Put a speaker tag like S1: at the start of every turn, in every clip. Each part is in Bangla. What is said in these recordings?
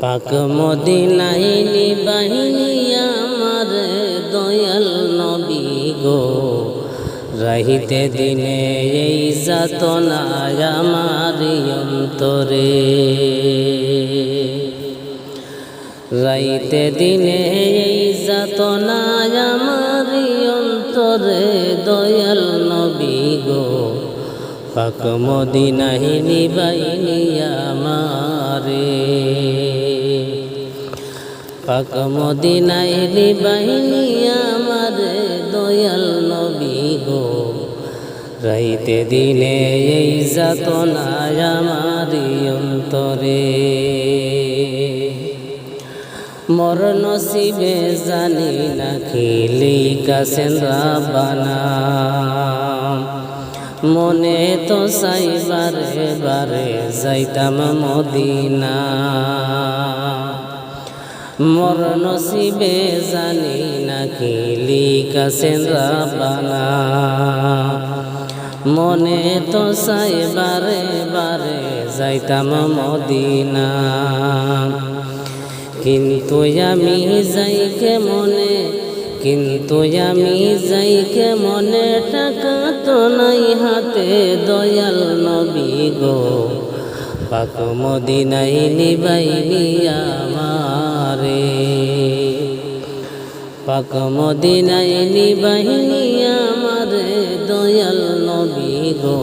S1: পাক মদিনাইনি বাহিনী আমার দয়াল নবী গো। রাহিতে দিনে এই যাতনা আমার অন্তরে। রাইতে দিনে এই যাতনা আমার অন্তরে দয়াল নবী গো। পাক মদিনাহিনী বাইনি আমারে। পাক মদিনাহিনী বাহিনী আমারে দয়াল নবী গো। রাইতে দিনে এই যাতনা আমার অন্তরে। মর নসিবে জানি না খেলি কাছেন রাবানা মনে তো চাই বারে বারে যাইতাম মদিনা। মর নসিবে জানি না কাছেন রাবানা মনে তো চাই বারে বারে যাইতাম মদিনা। কিন্তু আমি যাইকে মনে কিন্তু আমি যাইকে মনে টাকা তো নাই হাতে দয়াল নবী গো। পাক মদিনাই নিবাইনি আমারে পাক মদিনাই নিবাহিনী আমারে দয়াল নবী গো।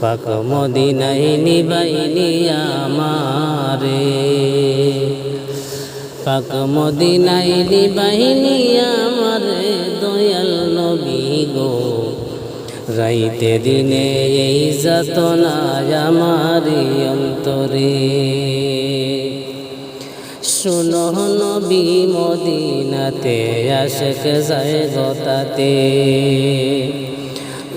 S1: পাক মদিনাই নিবাইনি আমারে। পাক মদিনাই নিবাহিনী আমারে দয়াল নবী গো। রাইতে দিনে এই যাতনা আমারি অন্তরে। শুনো নবী মদিনাতে, আশেক যায় গতাতে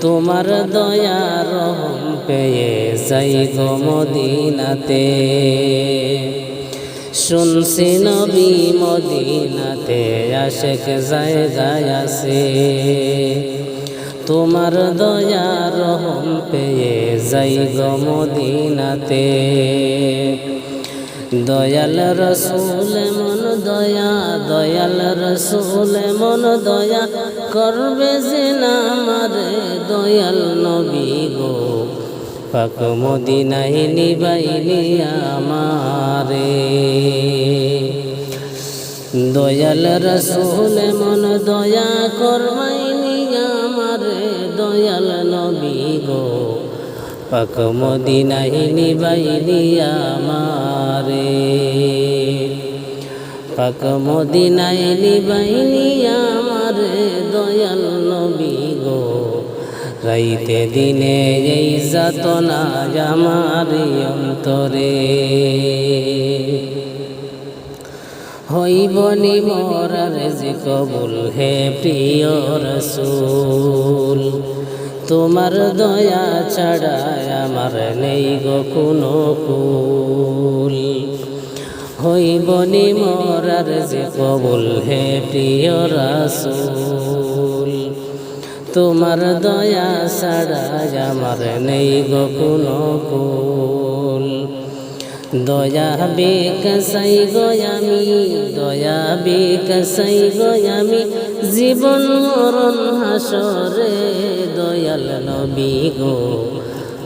S1: তোমার দয়া রহম পেয়ে যাই গো মদিনাতে। শুনছি নবী মদিনাতে, আশেক জায়গায় আছে। তোমার দয়া রহম পেয়ে যাই গো মদিনাতে। দয়াল রসুল, মন দয়া, দয়াল রসুল, মন দয়া। করবে যে দয়াল নবী গো। পাক মদিনাই নিবাইনি আমারে। দয়াল রসুল, মন দয়া করমাইনি আমারে দয়াল নবী গো। পাক মদিনাই নিবাইনি আমারে। পাক মদিনাই নিবাইনি আমারে, দয়াল নবী গো। রাইতে দিনে এই যাতনা আমার অন্তরে। হইবনি মরার যে কবুল হে প্রিয় রসুল। তোমার দয়া ছাড়া আমার নেই গো কোনো কুল হইবনি মরার যে কবুল হে প্রিয় রাসুল। তোমার দয়া ছাড়া আমার নেই গো কোনো কুল দয়া বেকাসাই গো আমি, দয়া বেকাসাই গো আমি। জীবন মরণ হাসরে দয়াল নবী গো,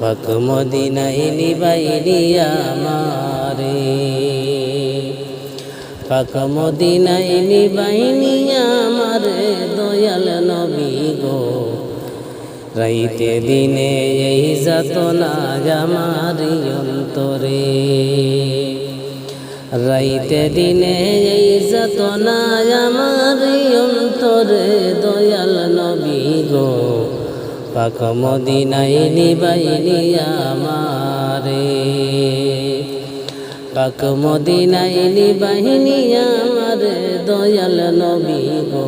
S1: পাক মদিনাই নিবাইনি আমারে। পাক মদিনাই নিবাইনি রাইতে দিনে এই যাতনা আমারি অন্তরে। রাইতে দিনে এই যাতনা আমারি অন্তরে, দয়াল নবী গো, পাক মদিনাই নিবাইনি আমারে। পাক মদিনাই নিবাহিনী আমারে, দয়াল নবী গো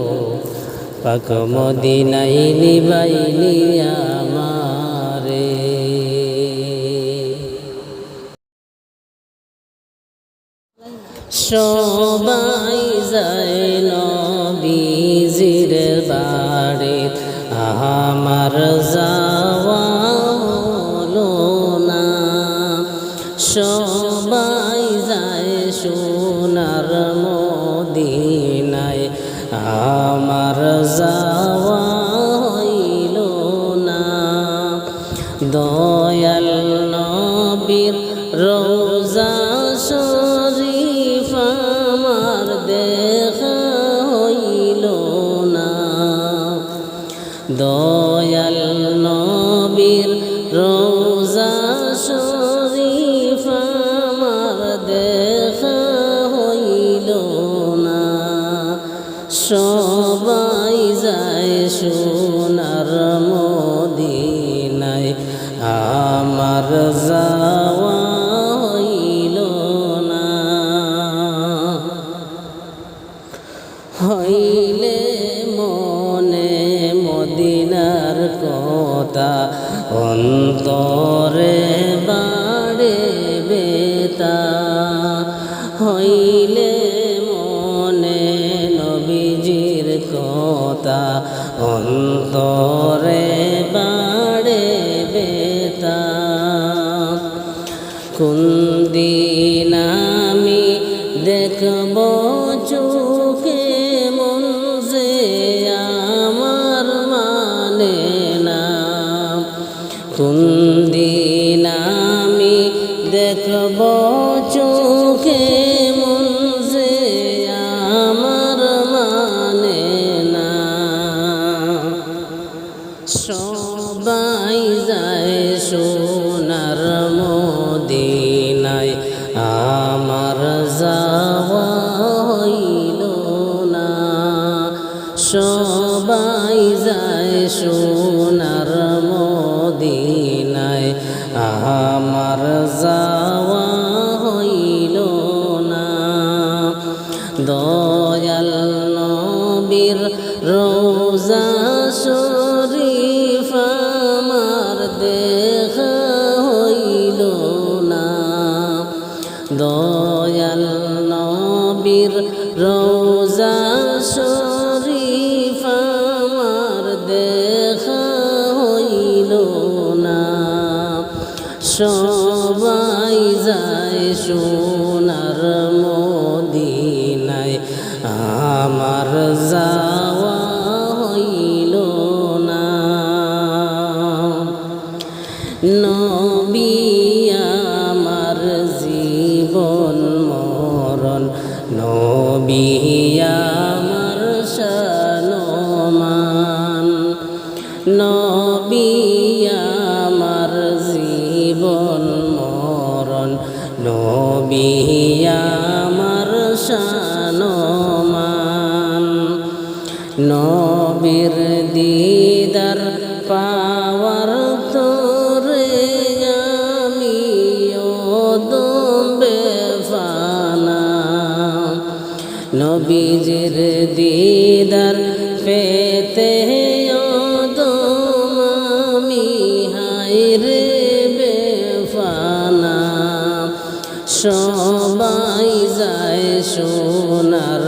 S1: পাক মদিনাই নিবাইলি আমারে। সবাই যায় নবীজির বাড়ি আমার যাওয়া শরীফ আমার দেখা হইল না। সবাই যায় সোনার মদিনায়, আমার যাওয়া হইল না। হইলে মনে মদিনার কথা, অন্তরে কথা অন্তরে বাড়ে বেতা। কোন দিন আমি দেখব চোখে মন যে আমার মানে না। কোন দিন আমি দেখব চোখে মন সবাই যায় সোনার সোনার মদিনায় আমার যাওয়া হইল না। নবী আমার জীবন মরণ নবী আমার সনমান নবী নবীজির দিদার পেতে দম হায়রে বেফানা। সবাই যায় সোনার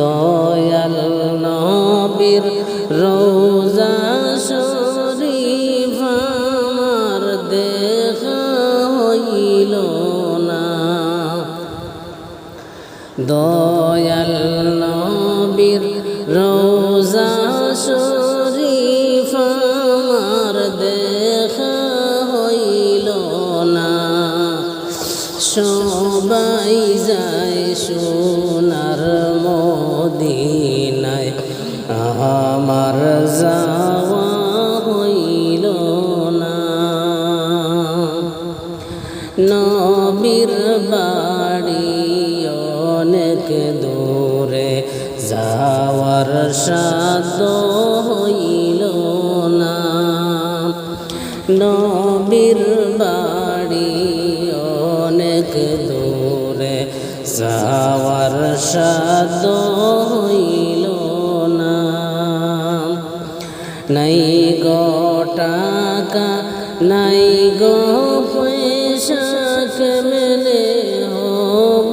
S1: দয়াল নবীর রোজা শরীফ আমার দেখা হইল না। দয়াল নবীর রোজা শরীফ নবীর বাড়ি অনেক দূরে। যাওয়ার সাধ্য হইল না। নবীর বাড়ি অনেক দূরে। যাওয়ার সাধ্য হইল না। নাই গো নাই গো পয়সা কেমনে হব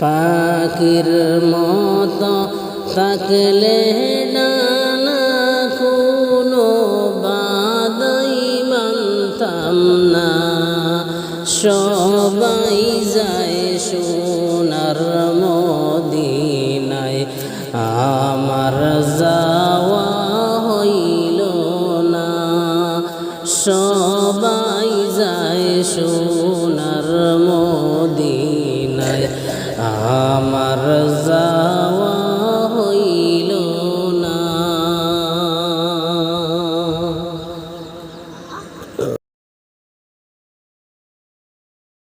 S1: পাখির মতো থাকলে ডানা সবাই